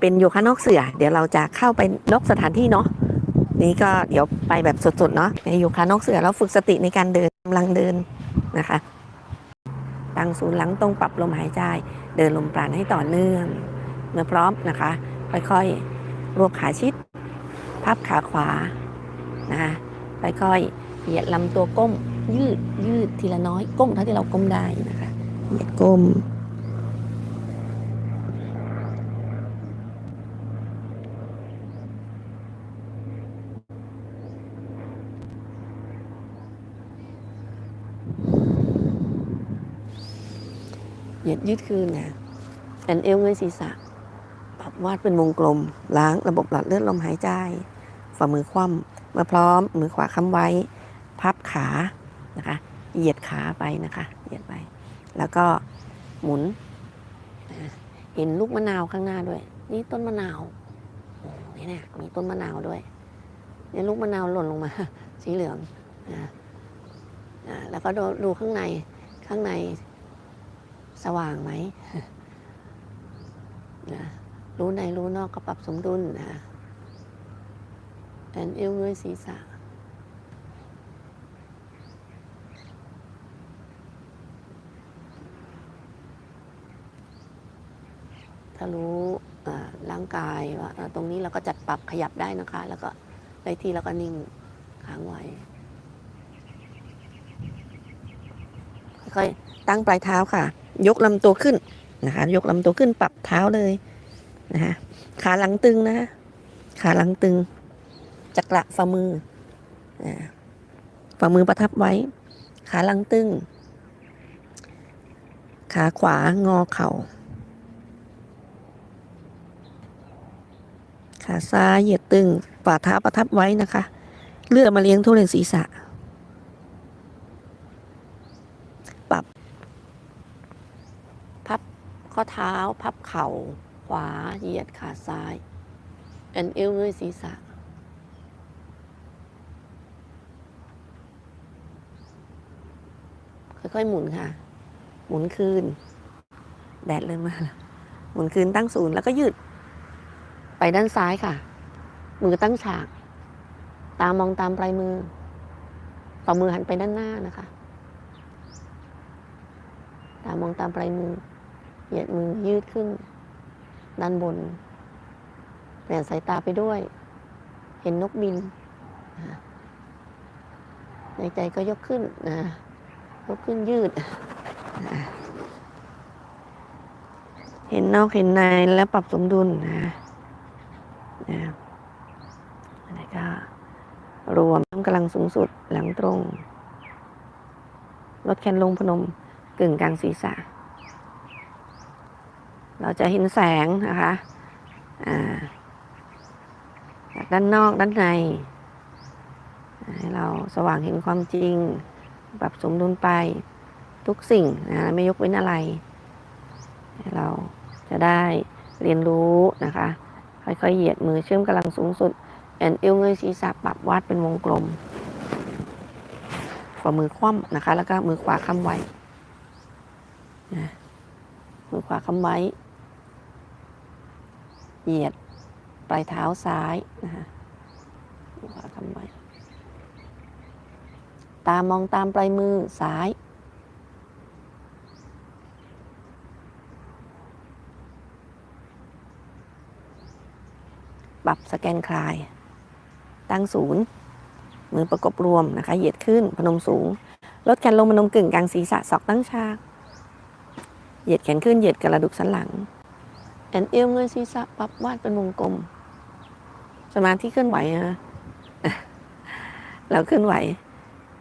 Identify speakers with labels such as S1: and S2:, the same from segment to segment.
S1: เป็นโยคะนอกเสือ เดี๋ยวเราจะเข้าไปนอกสถานที่เนาะนี่ก็เดี๋ยวไปแบบสดๆเนาะในโยคะนอกเสือเราฝึกสติในการเดินกำลังเดินนะคะตั้งศูนย์หลังตรงปรับลมหายใจ เดินลมปราณให้ต่อเนื่อง เมื่อพร้อมนะคะ ค่อยๆรวบขาชิด พับขาขวานะคะค่อยๆเหยียดลำตัวก้มยืดยืดทีละน้อยก้มเท่าที่เราก้มได้นะคะเหยียดก้ม ยียดยืดขึ้นนะแอนเอวเงยศีรษะ ปรับวาดเป็นวงกลม ล้างระบบหลอดเลือดลมหายใจ ฝ่ามือคว่ำมื่อพร้อม มือขวาค้ำไว้ พับขานะคะ เหยียดขาไปนะคะ เหยียดไป แล้วก็หมุน เห็นลูกมะนาวข้างหน้าด้วย นี่ต้นมะนาวโอ้นี่เนี่ยมีต้นมะนาวด้วยเนี่ยลูกมะนาวหล่นลงมา สีเหลืองนะอ่าแล้วก็ดูข้างในข้างใน สว่างไหมนะรู้ในรู้นอกก็ปรับสมดุลนะแอนเอวเงยศีรษะถ้ารู้อ่าร่างกายว่าตรงนี้เราก็จัดปรับขยับได้นะคะ แล้วก็ได้ที่แล้วก็นิ่งค้างไว้ค่อยๆตั้งปลายเท้าค่ะ ยกลำตัวขึ้นนะคะ ยกลำตัวขึ้นปรับเท้าเลยนะคะขาหลังตึงนะคะขาหลังตึง จักระฝ่ามือฝ่ามือประทับไว้ ขาหลังตึง ขาขวางอเข่า ขาซ้ายเหยียดตึงฝ่าเท้าประทับไว้นะคะ เลือดมาเลี้ยงทั่วเลยศีรษะ ปรับ พับ ข้อเท้าพับเข่า ขวาเหยียดขาซ้ายแอนเอวเงยศีรษะ ค่อยๆ หมุนค่ะ หมุนคืน แดดเริ่มมาแล้วหมุนคืนตั้งศูนย์แล้วก็ยืด ไปด้านซ้ายค่ะ มือตั้งฉาก ตามองตามปลายมือฝ่ามือหันไปด้านหน้านะคะ ตามองตามปลายมือ เหยียดมือยืดขึ้น ด้านบนเปลี่ยนสายตาไปด้วย เห็นนกบิน ในใจก็ยกขึ้นนะยกขึ้นยืด เห็นนอกเห็นในแล้วปรับสมดุลนะนะอันนี้ก็รวมกำลังสูงสุดหลังตรงลดแขนลงพนมกึ่งกลางศีรษะ เราจะเห็นแสงนะคะจากด้านนอกด้านในให้เราสว่างเห็นความจริง ปรับสมดุลไปทุกสิ่งนะไม่ยกเว้นอะไร เราจะได้เรียนรู้นะคะ ค่อยๆ เหยียดมือเชื่อมกำลังสูงสุด แอนเอวเงยศีรษะปรับวาดเป็นวงกลมฝ่ามือคว่ำนะคะ แล้วก็มือขวาค้ำไว้นะมือขวาค้ำไว้ เหยียดปลายเท้าซ้ายนะคะมือขวาค้ำไว้ตามองตามปลายมือซ้าย ปรับสแกนคลาย ตั้งศูนย์ มือประกบรวมนะคะ เหยียดขึ้นพนมสูง ลดแขนลงพนมกึ่งกลางศีรษะศอกตั้งฉาก เหยียดแขนขึ้นเหยียดกระดูกสันหลัง แอนเอวเงยศีรษะปับวาดเป็นวงกลม สมาธิเคลื่อนไหวนะเราเคลื่อนไหว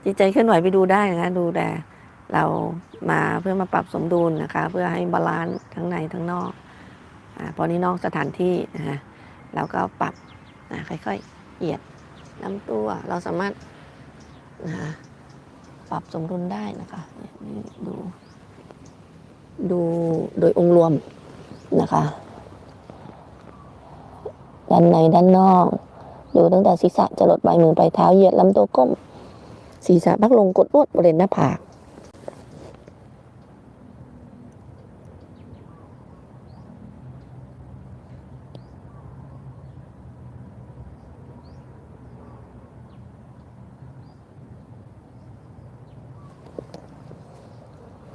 S1: จิตใจเคลื่อนไหวไปดูได้นะดูแต่เรามาเพื่อมาปรับสมดุลนะคะ เพื่อให้บาลานซ์ทั้งในทั้งนอกอาพอนี้นอกสถานที่นะคะเราก็ปรับนะค่อยๆเหยียดลำตัวเราสามารถนะปรับสมดุลได้นะคะนี่ดู ดูโดยองค์รวมนะคะ ด้านในด้านนอก ดูตั้งแต่ศีรษะจะลดใบมือไปเท้าเหยียดลำตัวก้ม ศีรษะพักลงกดนวดบริเวณหน้าผาก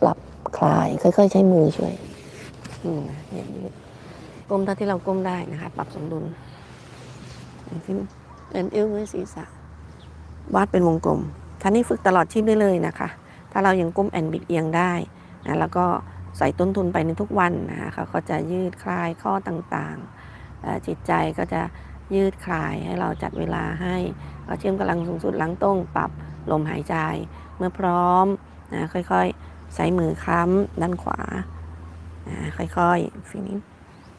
S1: ปรับคลาย ค่อย ๆ ใช้มือช่วย ก้มเท่าที่เราก้มได้นะคะ ปรับสมดุลขึ้นเอ็นเอวมือศีรษะวาดเป็นวงกลมท่านี้ฝึกตลอดชีพได้เลยนะคะ ถ้าเรายังก้มแอนบิดเอียงได้นะแล้วก็ใส่ต้นทุนไปในทุกวันนะคะเขาก็จะยืดคลายข้อต่างๆ จิตใจก็จะยืดคลายให้เราจัดเวลาให้ก็เชื่อมกำลังสูงสุดหลังตรงปรับลมหายใจ เมื่อพร้อมนะค่อยๆใช้มือค้ำด้านขวานะค่อยๆฟินิ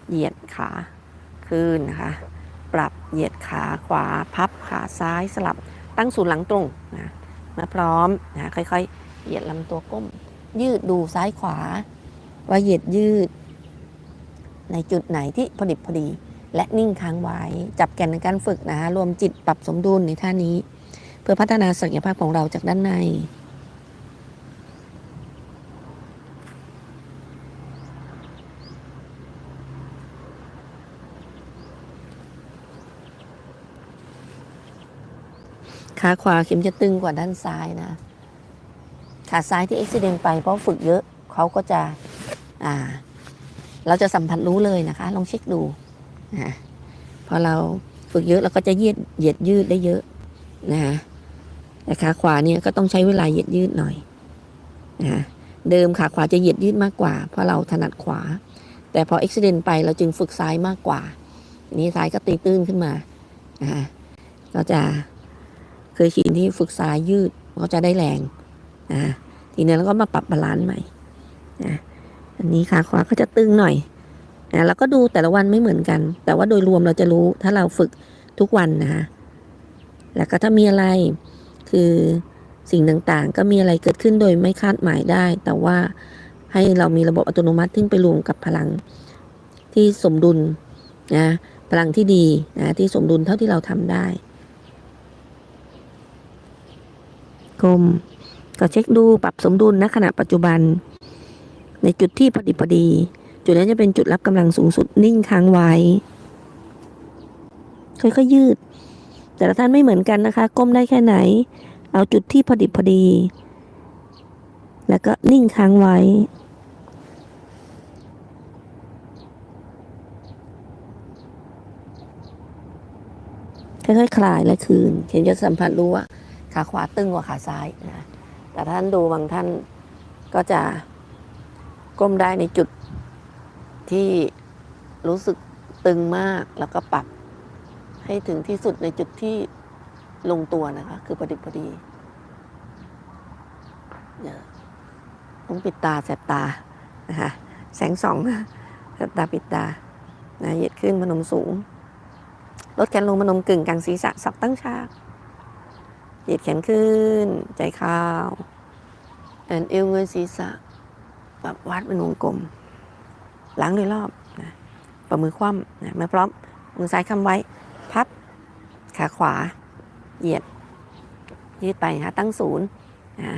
S1: เหยียดขาขึ้นนะคะ ปรับเหยียดขาขวาพับขาซ้ายสลับตั้งศูนย์หลังตรงนะเมื่อพร้อมนะค่อยๆ เหยียดลำตัวก้ม ยืดดูซ้ายขวา ว่าเหยียดยืด ในจุดไหนที่พอดิบพอดี และนิ่งค้างไว้จับแกนในการฝึกนะคะรวมจิตปรับสมดุลในท่านี้ เพื่อพัฒนาศักยภาพของเราจากด้านใน ขาขวาเข็มจะตึงกว่าด้านซ้ายนะ ขาซ้ายที่เอ็กซิเดนไปเพราะฝึกเยอะเขาก็จะอ่า เราจะสัมผัสรู้เลยนะคะ ลองเช็คดูนะพอเราฝึกเยอะเราก็จะยืดเหยียดยืดได้เยอะนะคะแต่ขาขวาเนี่ยก็ต้องใช้เวลาเหยียดยืดหน่อยนะเดิมขาขวาจะเหยียดยืดมากกว่า เพราะเราถนัดขวา แต่พอเอ็กซิเดนไปเราจึงฝึกซ้ายมากกว่านี้ซ้ายก็ตีตื้นขึ้นมานะคะก็จะ เคยชินที่ฝึกซ้ายยืดก็จะได้แรงนะทีนี้เราก็มาปรับบาลานซ์ใหม่นะอันนี้ขาขวาก็จะตึงหน่อยนะแล้วก็ดูแต่ละวันไม่เหมือนกัน แต่ว่าโดยรวมเราจะรู้ถ้าเราฝึกทุกวันนะคะแล้วก็ถ้ามีอะไรคือสิ่งต่างๆ ก็มีอะไรเกิดขึ้นโดยไม่คาดหมายได้ แต่ว่าให้เรามีระบบอัตโนมัติที่ไปรวมกับพลังที่สมดุลนะพลังที่ดีนะที่สมดุลเท่าที่เราทำได้ กลม ก็เช็คดูปรับสมดุลณขณะปัจจุบัน ในจุดที่พอดีพอดี จุดนั้นจะเป็นจุดรับกำลังสูงสุดนิ่งค้างไว้ ค่อยๆยืด แต่ละท่านไม่เหมือนกันนะคะ ก้มได้แค่ไหน เอาจุดที่พอดีพอดี แล้วก็นิ่งค้างไว้ค่อยๆคลายและคืนเข็มจะสัมผัสรู้ว่า ขาขวาตึงกว่าขาซ้ายนะแต่ท่านดูบางท่านก็จะก้มได้ในจุดที่รู้สึกตึงมากแล้วก็ปรับให้ถึงที่สุดในจุดที่ลงตัวนะคะ คือพอดีพอดีต้องปิดตาแสบตานะคะแสงสองแสบตาปิดตานะเหยียดขึ้นพนมสูงลดแขนลงพนมกึ่งกลางศีรษะสับตั้งฉาก เหยียดแขนขึ้น ใจเข้าวเอ็นเอวเงยศีรษะปรับวัดเป็นวงกลม หลังโดยรอบนะประมือคว่ำนะไม่พร้อมมือซ้ายค้ำไว้ พับ ขาขวา เหยียด ยืดไปนะตั้งศูนย์นะ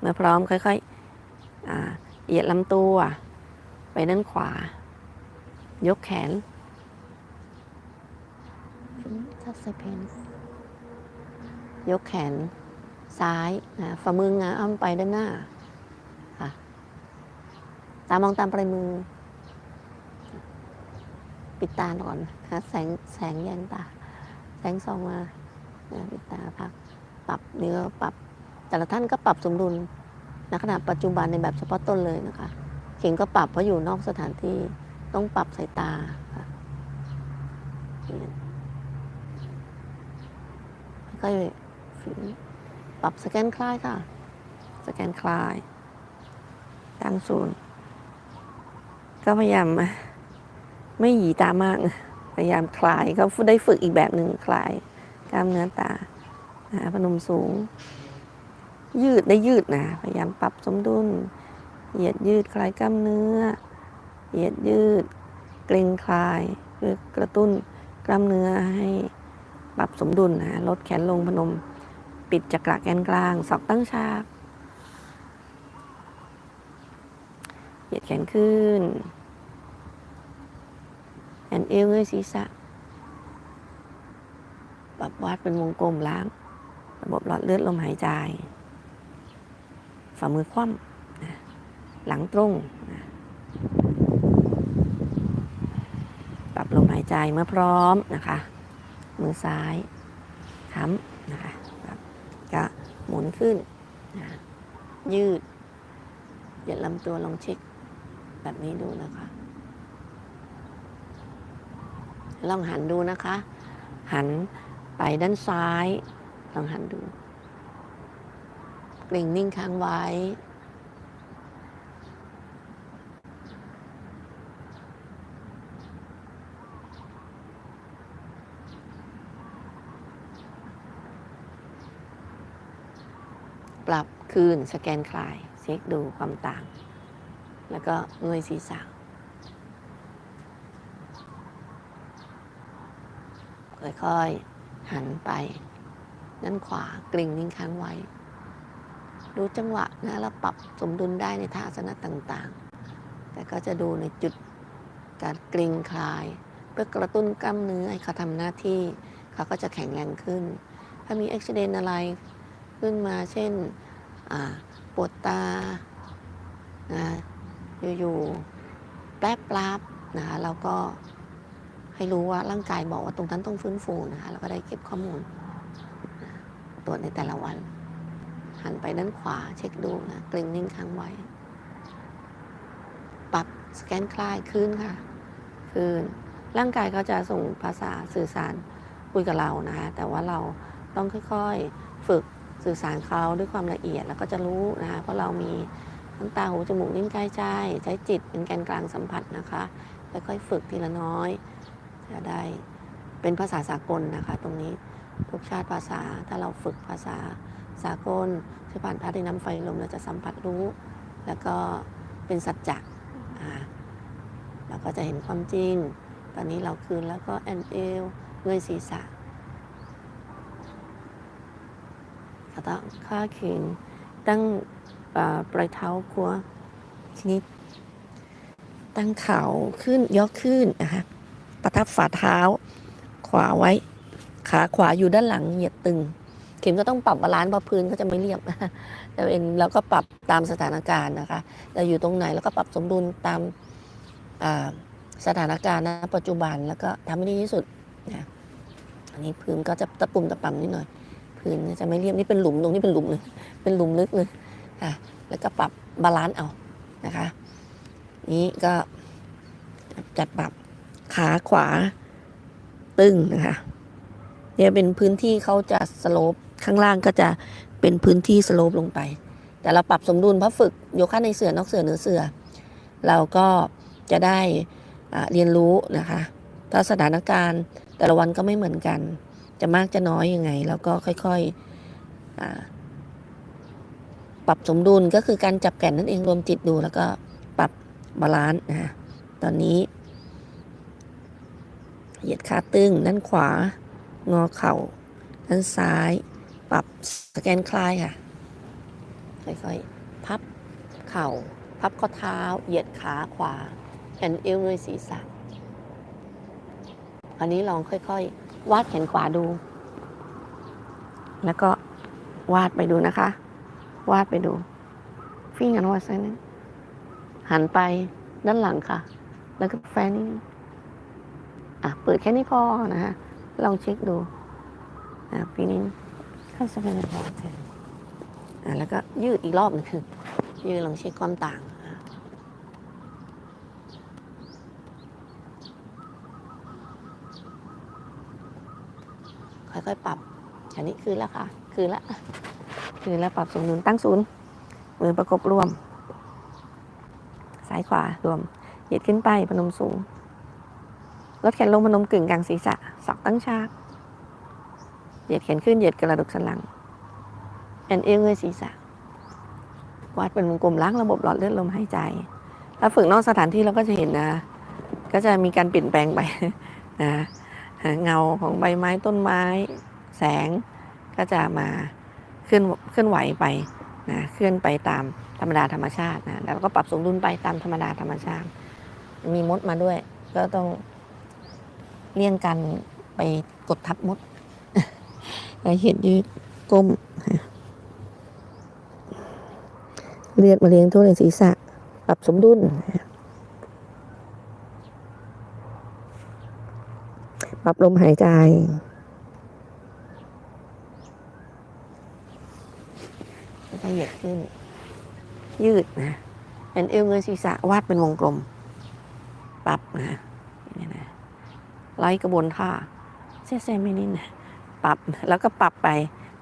S1: เมื่อพร้อมค่อยๆเหยียดลำตัว ไปด้านขวา ยกแขนทับใส่เพน ยกแขนซ้ายนะฝ่ามืองาอ้อมไปด้านหน้าค่ะตามองตามปลายมือ ปิดตาก่อนนะแสงแสงแยงตา แสงส่องมานะปิดตาพัก ปรับเนื้อปรับ แต่ละท่านก็ปรับสมดุลณขณะปัจจุบันในแบบเฉพาะต้นเลยนะคะ เข่งก็ปรับเพราะอยู่นอกสถานที่ต้องปรับสายตาค่ะค่ คืนปรับสแกนคลายค่ะ สแกนคลายตั้งศูนย์ก็พยายามไม่หยีตามาก พยายามคลายก็ได้ฝึกอีกแบบหนึ่งคลาย กล้ามเนื้อตานะพนมสูง ยืดได้ยืดนะพยายามปรับสมดุล เหยียดยืดคลายกล้ามเนื้อ เหยียดยืด เกร็งคลายเพื่อกระตุ้นกล้ามเนื้อให้ปรับสมดุลนะลดแขนลงพนม ปิดจักระแกนกลางศอกตั้งฉาก เหยียดแขนขึ้นแอนเอวเงยศีรษะปรับวัดเป็นวงกลมล้าง ระบบหลอดเลือดลมหายใจ ฝ่ามือคว่ำหลังตรงปรับลมหายใจเมื่อพร้อมนะคะ มือซ้ายค้ำนะคะ หมุนขึ้นนะยืด เหยียดลำตัวลองเช็ค แบบนี้ดูนะคะ ลองหันดูนะคะ หันไปด้านซ้าย ลองหันดู เกร็งนิ่งค้างไว้ คืนสแกนคลายเช็คดูความต่าง แล้วก็เงยศีรษะค่อยๆหันไป ด้านขวากริ่งนิ่งค้างไว้ ดูจังหวะนะแล้วปรับสมดุลได้ในท่าอาสนะต่างๆ แต่ก็จะดูในจุดการกริ่งคลาย เพื่อกระตุ้นกล้ามเนื้อให้เขาทำหน้าที่เขาก็จะแข็งแรงขึ้น ถ้ามีอุบิเหตุอะไรขึ้นมาเช่น ปวดตานะอยู่ๆแป๊บปลาบนะคะเราก็ให้รู้ว่าร่างกายบอกว่าตรงนั้นต้องฟื้นฟูนะคะเราก็ได้เก็บข้อมูลตรวจในแต่ละวัน หันไปด้านขวาเช็คดูนะเกร็งนิ่งค้างไว้ ปรับสแกนคลายขึ้นค่ะคืนร่างกายเขาจะส่งภาษาสื่อสารคุยกับเรานะคะแต่ว่าเราต้องค่อยๆ ฝึก สื่อสารเขาด้วยความละเอียดแล้วก็จะรู้นะคะเพราะเรามีทั้งตาหูจมูกลิ้นกายใจใช้จิตเป็นแกนกลางสัมผัสนะคะค่อยๆฝึกทีละน้อยจะได้เป็นภาษาสากลนะคะ ตรงนี้ทุกชาติภาษาถ้าเราฝึกภาษาสากลใช้ผ่านธาตุดินน้ำไฟลมเราจะสัมผัสรู้ แล้วก็เป็นสัจจะอ่าเราก็จะเห็นความจริง ตอนนี้เราคืนแล้วก็แอนเอลเงยศีรษะ ก็ต้องค่าเข่งตั้งปลายเท้าครัวทีนี้ ตั้งเข่าขึ้นยกขึ้นนะคะประทับฝ่าเท้า ขวาไว้ ขาขวาอยู่ด้านหลังเหยียดตึง เข็มก็ต้องปรับบาลานซ์เพราะพื้นก็จะไม่เรียบแต่เองเราก็ปรับตามสถานการณ์นะคะเราอยู่ตรงไหนแล้วก็ปรับสมดุลตามสถานการณ์ณปัจจุบันแล้วก็ทำให้ดีที่สุดนะอันนี้พื้นก็จะตะปุ่มตะป่ำนิดหน่อย พื้นจะไม่เรียบนี่เป็นหลุมตรงนี้เป็นหลุมเลยเป็นหลุมลึกเลยค่ะแล้วก็ปรับบาลานซ์เอานะคะ นี้ก็จัดปรับขาขวาตึงนะคะเนี่ยเป็นพื้นที่เขาจะสโลปข้างล่างก็จะเป็นพื้นที่สโลปลงไป แต่เราปรับสมดุลเพราะฝึกโยคะในเสือนอกเสือเหนือเสือ เราก็จะได้เรียนรู้นะคะถ้าสถานการณ์แต่ละวันก็ไม่เหมือนกัน จะมากจะน้อยยังไง แล้วก็ค่อยๆปรับสมดุลก็คือการจับแก่นนั่นเองรวมจิตดู แล้วก็ปรับบาลานซ์นะคะตอนนี้ เหยียดขาตึงด้านขวา งอเข่าด้านซ้าย ปรับสแกนคลายค่ะ ค่อยๆ พับเข่า พับข้อเท้า เหยียดขาขวาแอนเอวเงยศีรษะอันนี้ลองค่อย ๆ วาดแขนขวาดู แล้วก็วาดไปดูนะคะ วาดไปดู ฟิงกันวาดไซนั้นหันไปด้านหลังค่ะ แล้วก็แฟนนี่อะ เปิดแค่นี้พอนะฮะ ลองเช็คดู อะปีนี้เข้าสเปนพอเถอะอะ แล้วก็ยืดอีกรอบหนึงคือยืดลองเช็คความต่างอะ ค่อยๆ ปรับ อันนี้คืนแล้วค่ะ คืนล้วคืนแล้วปรับสมดุลตั้งศูนย์มือประกบรวม ซ้ายขวารวม เหยียดขึ้นไปพนมสูง ลดแขนลงพนมกึ่งกลางศีรษะศอกตั้งฉาก เหยียดแขนขึ้นเหยียดกระดูกสันหลังแอนเอวเงยศีรษะ วาดเป็นวงกลมล้างระบบหลอดเลือดลมหายใจ ถ้าฝึกนอกสถานที่เราก็จะเห็นนะ ก็จะมีการเปลี่ยนแปลงไปนะ เงาของใบไม้ต้นไม้ แสงก็จะมาเคลื่อนเคลื่อนไหวไปนะเคลื่อนไปตามธรรมดาธรรมชาตินะแล้วก็ปรับสมดุลไปตามธรรมดาธรรมชาติ มีมดมาด้วย ก็ต้องเลี่ยงกันไปกดทับมดเห็นยืดก้มเลือดมาเลี้ยงทั่วในศีรษะ ปรับสมดุล รับลมหายใจแล้วก็เหยียดขึ้น ยืดนะเป็นเอวเงยศีรษะวาดเป็นวงกลม ปรับนะนี่นะไล่กระบวนท่าเซ่เซ่ไม่นิดนะปรับแล้วก็ปรับไป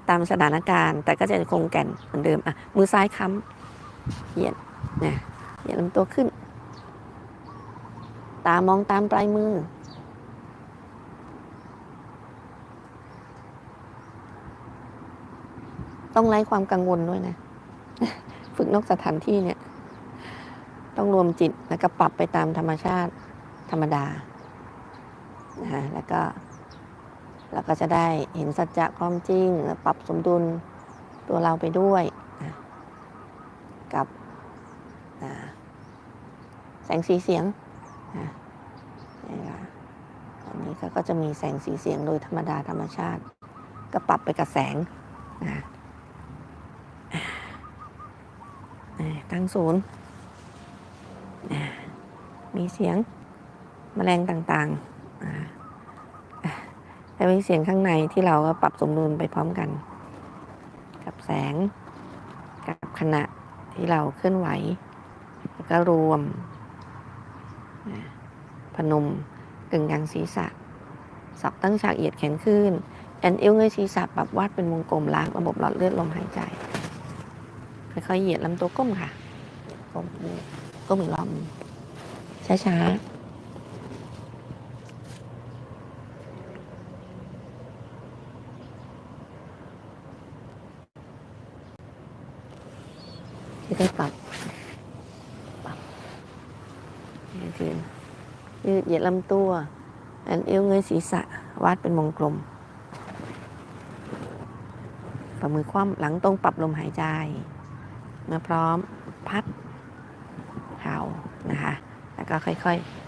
S1: ตามสถานการณ์ แต่ก็จะคงแก่นเหมือนเดิมอะมือซ้ายค้ำเหยียดนะเหยียดลำตัวขึ้น ตามองตามปลายมือ ต้องไล่ความกังวลด้วยนะ ฝึกนอกสถานที่เนี่ย ต้องรวมจิตแล้วก็ปรับไปตามธรรมชาติธรรมดานะฮะแล้วก็เราก็จะได้เห็นสัจจะความจริงปรับสมดุลตัวเราไปด้วยนะกับนะแสงสีเสียงนะนี่ค่ะอันนี้ก็ก็จะมีแสงสีเสียงโดยธรรมดาธรรมชาติ ก็ปรับไปกับแสงนะ ตั้งศูนย์มีเสียงแมลงต่างๆอ่าอ่มีเสียงข้างในที่เราก็ปรับสมดุลไปพร้อมกัน กับแสง กับขณะที่เราเคลื่อนไหว แล้วก็รวม พนมกึ่งกลางศีรษะศอกตั้งฉากเหยียดแขนขึ้นแอนเอวเงยศีรษะปรับวาดเป็นวงกลมล้างระบบหลอดเลือดลมหายใจ ค่อยๆเหยียดลำตัวก้มค่ะ ก้มมือก้มอีกรอบช้าๆค่อยๆปรับปรับนี่คือยืดเหยียดลำตัว อันเอวเงยศีรษะ วาดเป็นวงกลมฝ่ามือคว่ำหลังตรงปรับลมหายใจ มื่อพร้อมพัดเข่านะคะ แล้วก็ค่อยๆ